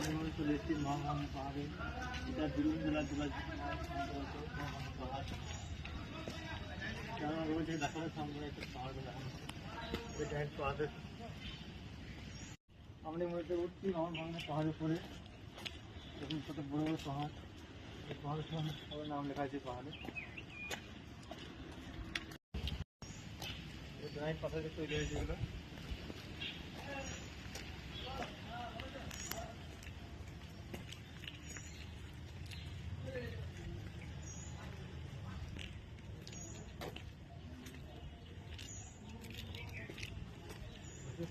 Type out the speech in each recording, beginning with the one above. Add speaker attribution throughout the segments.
Speaker 1: চলে এসেছি মহাভাঙ্গ পাহাড়ে এটা জেলার জেলার পাহাড় যারা রয়েছে পাহাড় দেখানো এটা এক পাহাড়ে আমরা মধ্যে উঠছি মহাভাঙ্গ পাহাড়ের উপরে দেখুন কত বড় বড় পাহাড় এই পাহাড়ের নাম লেখা আছে পাহাড়ে গ্রানাইট পাথর তৈরি হয়েছে এগুলো।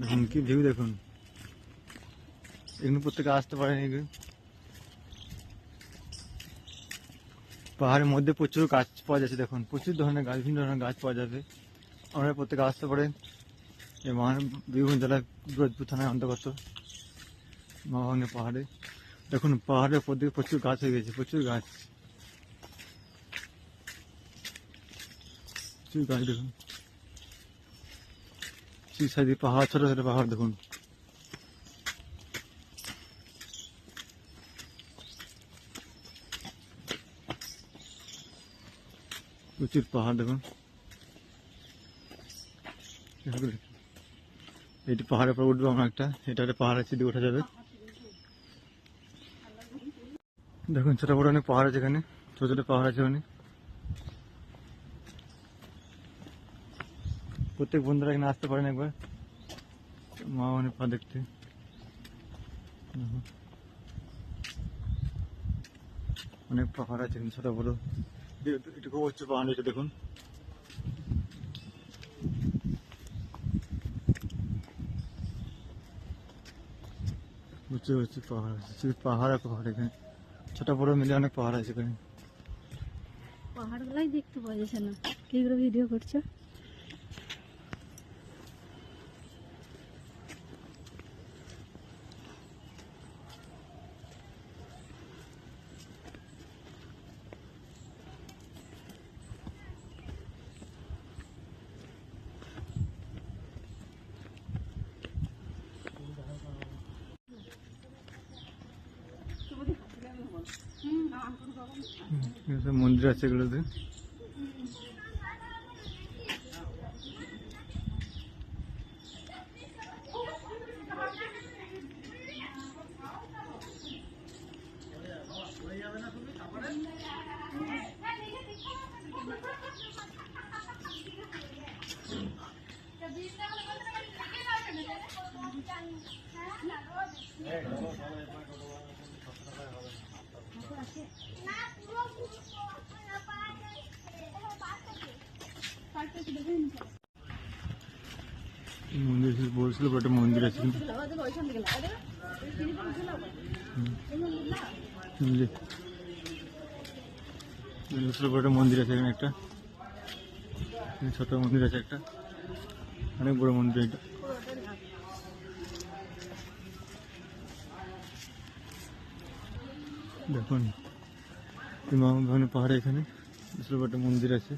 Speaker 1: দেখুন, কি ভিউ দেখুন। এগুলো প্রত্যেকে আসতে পারেন এগুলো পাহাড়ের মধ্যে প্রচুর গাছ পাওয়া যাচ্ছে, দেখুন। প্রচুর ধরনের গাছ, বিভিন্ন ধরনের গাছ পাওয়া যাবে। আপনারা প্রত্যেকে আসতে পারেন। এই মহান বীরভূম জেলার ব্রজপুর থানায় অন্তর্গত মহাভাঙ্গের পাহাড়ে। দেখুন, পাহাড়ের উপর দিকে প্রচুর গাছ হয়ে গেছে, প্রচুর গাছ। প্রচুর গাছ দেখুন। সাইডে পাহাড়, ছোট ছোট পাহাড় দেখুন। প্রচুর পাহাড় দেখুন। এইটি পাহাড়ের উপর উঠবো আমরা একটা, এটা একটা পাহাড় আছে দিয়ে ওঠা যাবে। দেখুন, ছোট, বড় অনেক পাহাড় আছে এখানে, ছোট ছোট পাহাড় আছে অনেক প্রত্যেক বন্ধুরা এখানে আসতে পারেন একবার। মা মানে পা দেখতে। অনেক পাহাড় আছে এখানে, ছোট বড়। একটু খুব উচ্চ পাহাড় আছে দেখুন। উঁচু উঁচু পাহাড় আছে, শুধু পাহাড় আর পাহাড় এখানে। ছোট বড় মিলে অনেক পাহাড় আছে এখানে।
Speaker 2: পাহাড়গুলাই দেখতে পাওয়া যাচ্ছে না। কি করে ভিডিও করছ?
Speaker 1: মন্দির আছে এগুলোতে Hey, come on, come on, come on. মন্দির ছিল বলছিল একটা মন্দির আছে মন্দির আছে এখানে একটা। ছোট মন্দির আছে একটা। অনেক বড় মন্দির এটা। দেখুন পাহাড়ে এখানে একটা মন্দির আছে।